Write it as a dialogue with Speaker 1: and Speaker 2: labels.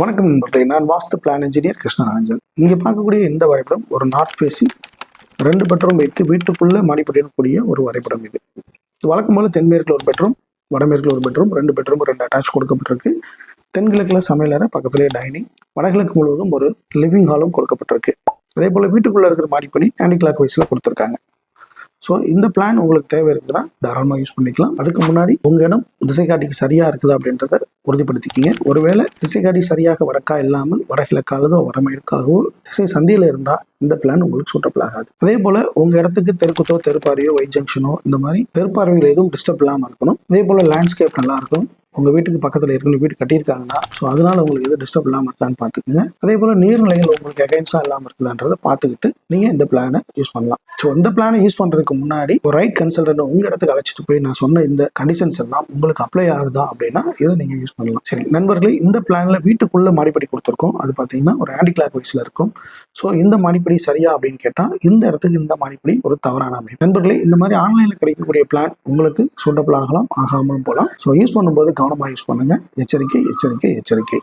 Speaker 1: வணக்கம் நண்பர்களே நான் வாஸ்து பிளான் இன்ஜினியர் கிருஷ்ணராஞ்சன் இங்கே பார்க்கக்கூடிய இந்த வரைபடம் ஒரு நார்த் ஃபேஸிங் ரெண்டு பெட்ரூம் வைத்து வீட்டுக்குள்ளே மாடிப்படிக்கூடிய ஒரு வரைபடம் இது. வழக்கம் போல் தென்மேற்கில் ஒரு பெட்ரூம் வடமேற்கில் ஒரு பெட்ரூம் ரெண்டு பெட்ரூம் ரெண்டு அட்டாச் கொடுக்கப்பட்டிருக்கு. தென்கிழக்கில் சமையலறை பக்கத்துலேயே டைனிங் வடகிழக்கு முழுவதும் ஒரு லிவிங் ஹாலும் கொடுக்கப்பட்டிருக்கு. அதே போல் வீட்டுக்குள்ளே இருக்கிற மாடிப்படி ஆண்டி கிளாக் வைஸில் கொடுத்துருக்காங்க. ஸோ இந்த பிளான் உங்களுக்கு தேவை இருக்குதுன்னா தாராளமாக யூஸ் பண்ணிக்கலாம். அதுக்கு முன்னாடி உங்கள் இடம் திசைக்காட்டிக்கு சரியாக இருக்குதா அப்படின்றத உறுதிப்படுத்திக்கிங்க. ஒருவேளை திசைக்காட்டி சரியாக வடக்கா இல்லாமல் வடகிழக்காகவோ வடமேற்காகவோ திசை சந்தியில் இருந்தால் இந்த பிளான் உங்களுக்கு சூட்டபிள் ஆகாது. அதே போல் உங்கள் இடத்துக்கு தெருக்குத்தோ தெருப்பாரியோ ஒயிட் ஜங்ஷனோ இந்த மாதிரி தெருப்பார்வையில் எதுவும் டிஸ்டர்ப் இல்லாமல் இருக்கணும். அதே போல் லேண்ட்ஸ்கேப் நல்லா இருக்கும் உங்கள் வீட்டுக்கு பக்கத்தில் ஏற்கனவே வீடு கட்டியிருக்காங்கன்னா ஸோ அதனால உங்களுக்கு எதுவும் டிஸ்டர்ப் இல்லாமல் இருக்கான்னு பார்த்துக்குங்க. அதே போல் நீர்நிலைகள் உங்களுக்கு அகைன்ஸாக இல்லாமல் இருக்குதான்றதை பார்த்துக்கிட்டு நீங்கள் இந்த பிளானை யூஸ் பண்ணலாம். ஸோ இந்த பிளானை யூஸ் பண்ணுறதுக்கு முன்னாடி ஒரு ரைட் கன்சல்டன்ட் உங்கள் இடத்துக்கு அழைச்சிட்டு போய் நான் சொன்ன இந்த கண்டிஷன்ஸ் எல்லாம் உங்களுக்கு அப்ளை ஆகுதா அப்படின்னா இதை நீங்கள் யூஸ் பண்ணலாம். சரி நண்பர்களே இந்த பிளானில் வீட்டுக்குள்ளே மாடிப்படி கொடுத்துருக்கோம். அது பார்த்தீங்கன்னா ஒரு ஆன்டி கிளாக் வைஸில் இருக்கும். ஸோ இந்த மாடிப்படி சரியா அப்படின்னு கேட்டால் இந்த இடத்துக்கு இந்த மாடிப்படி ஒரு தவறான அமைப்பு. நண்பர்களே இந்த மாதிரி ஆன்லைனில் கிடைக்கக்கூடிய பிளான் உங்களுக்கு சூட்டபிள் ஆகலாம் ஆகாமலும் போகலாம். ஸோ யூஸ் பண்ணும்போது கவனமாக யூஸ் பண்ணுங்க. எச்சரிக்கை எச்சரிக்கை எச்சரிக்கை.